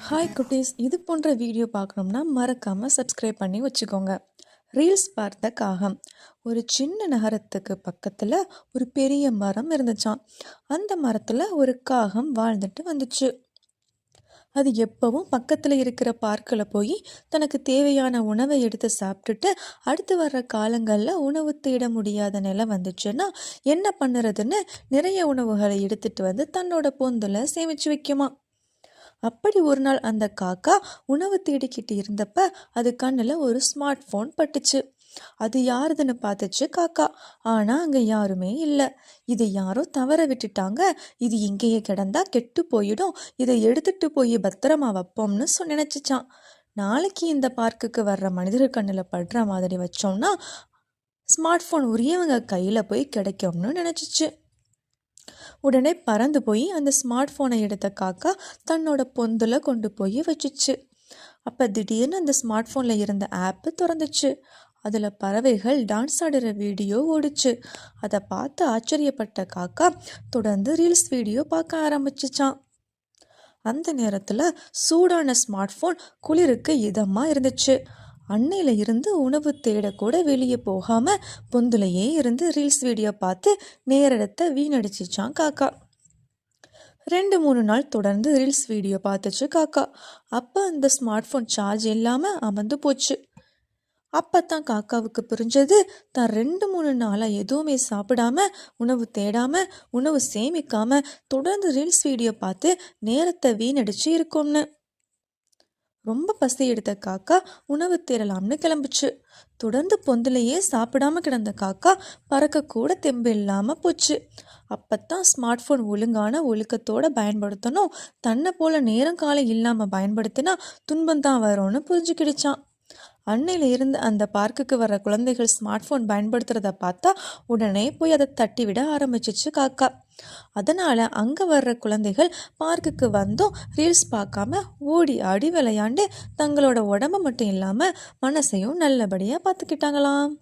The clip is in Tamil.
ஹாய் குட்டீஸ். இது போன்ற வீடியோ பார்க்கணும்னா மறக்காமல் சப்ஸ்கிரைப் பண்ணி வச்சுக்கோங்க. ரீல்ஸ் பார்த்த காகம். ஒரு சின்ன நகரத்துக்கு பக்கத்தில் ஒரு பெரிய மரம் இருந்துச்சாம். அந்த மரத்தில் ஒரு காகம் வாழ்ந்துட்டு வந்துச்சு. அது எப்பவும் பக்கத்தில் இருக்கிற பார்க்கில் போய் தனக்கு தேவையான உணவை எடுத்து சாப்பிட்டுட்டு அடுத்து வர்ற காலங்களில் உணவு தேட முடியாத நிலை வந்துச்சுன்னா என்ன பண்ணுறதுன்னு நிறைய உணவுகளை எடுத்துகிட்டு வந்து தன்னோட பொந்தில் சேமித்து வைக்குமா அப்படி ஒரு நாள் அந்த காக்கா உணவு தேடிக்கிட்டு இருந்தப்ப அது கண்ணில் ஒரு ஸ்மார்ட் ஃபோன் பட்டுச்சு. அது யாருதுன்னு பார்த்துச்சு காக்கா. ஆனால் அங்கே யாருமே இல்லை. இதை யாரோ தவற விட்டுட்டாங்க. இது இங்கேயே கிடந்தா கெட்டு போயிடும். இதை எடுத்துட்டு போய் பத்திரமா வைப்போம்னு சொ நினச்சிச்சான் நாளைக்கு இந்த பார்க்குக்கு வர்ற மனிதர் கண்ணில் படுற மாதிரி வச்சோம்னா ஸ்மார்ட் ஃபோன் உரியவங்க கையில் போய் கிடைக்கும்னு நினச்சிச்சு. உடனே பறந்து போய் அந்த ஸ்மார்ட் ஃபோனை எடுத்த காக்கா தன்னோட பொந்தில் கொண்டு போய் வச்சுச்சு. அப்போ திடீர்னு அந்த ஸ்மார்ட் ஃபோனில் இருந்த ஆப்பு திறந்துச்சு. அதில் பறவைகள் டான்ஸ் ஆடுற வீடியோ ஓடுச்சு. அதை பார்த்து ஆச்சரியப்பட்ட காக்கா தொடர்ந்து ரீல்ஸ் வீடியோ பார்க்க ஆரம்பிச்சிச்சான். அந்த நேரத்தில் சூடான ஸ்மார்ட் ஃபோன் குளிருக்கு இதமாக இருந்துச்சு. அன்னையில இருந்து உணவு தேடக்கூட வெளியே போகாம பொந்துலையே இருந்து ரீல்ஸ் வீடியோ பார்த்து நேரத்தை வீணடிச்சிச்சான் காக்கா. ரெண்டு மூணு நாள் தொடர்ந்து ரீல்ஸ் வீடியோ பார்த்துச்சு காக்கா. அப்போ அந்த ஸ்மார்ட் ஃபோன் சார்ஜ் இல்லாமல் அமர்ந்து போச்சு. அப்போ தான் காக்காவுக்கு புரிஞ்சது தான் ரெண்டு மூணு நாளாக எதுவுமே சாப்பிடாம உணவு தேடாமல் உணவு சேமிக்காமல் தொடர்ந்து ரீல்ஸ் வீடியோ பார்த்து நேரத்தை வீணடிச்சு இருக்கோம்னு. ரொம்ப பசி எடுத்த காக்கா உணவு தேரலாம்னு கிளம்புச்சு. தொடர்ந்து பொந்திலேயே சாப்பிடாம கிடந்த காக்கா பறக்கக்கூட தெம்பு இல்லாமல் போச்சு. அப்பத்தான் ஸ்மார்ட் ஃபோன் ஒழுங்கான ஒழுக்கத்தோட பயன்படுத்தணும். தன்னை போல நேரம் காலம் இல்லாமல் பயன்படுத்தினா துன்பம் தான் வரும்னு புரிஞ்சுக்கிடுச்சான். அன்னையில் இருந்து அந்த பார்க்குக்கு வர குழந்தைகள் ஸ்மார்ட் ஃபோன் பயன்படுத்துறத பார்த்தா உடனே போய் அதை தட்டி விட ஆரம்பிச்சிச்சு காக்கா. அதனால அங்கே வர்ற குழந்தைகள் பார்க்குக்கு வந்தும் ரீல்ஸ் பார்க்காம ஓடி ஆடி விளையாண்டு தங்களோட உடம்பு மட்டும் இல்லாமல் மனசையும் நல்லபடியாக பார்த்துக்கிட்டாங்களாம்.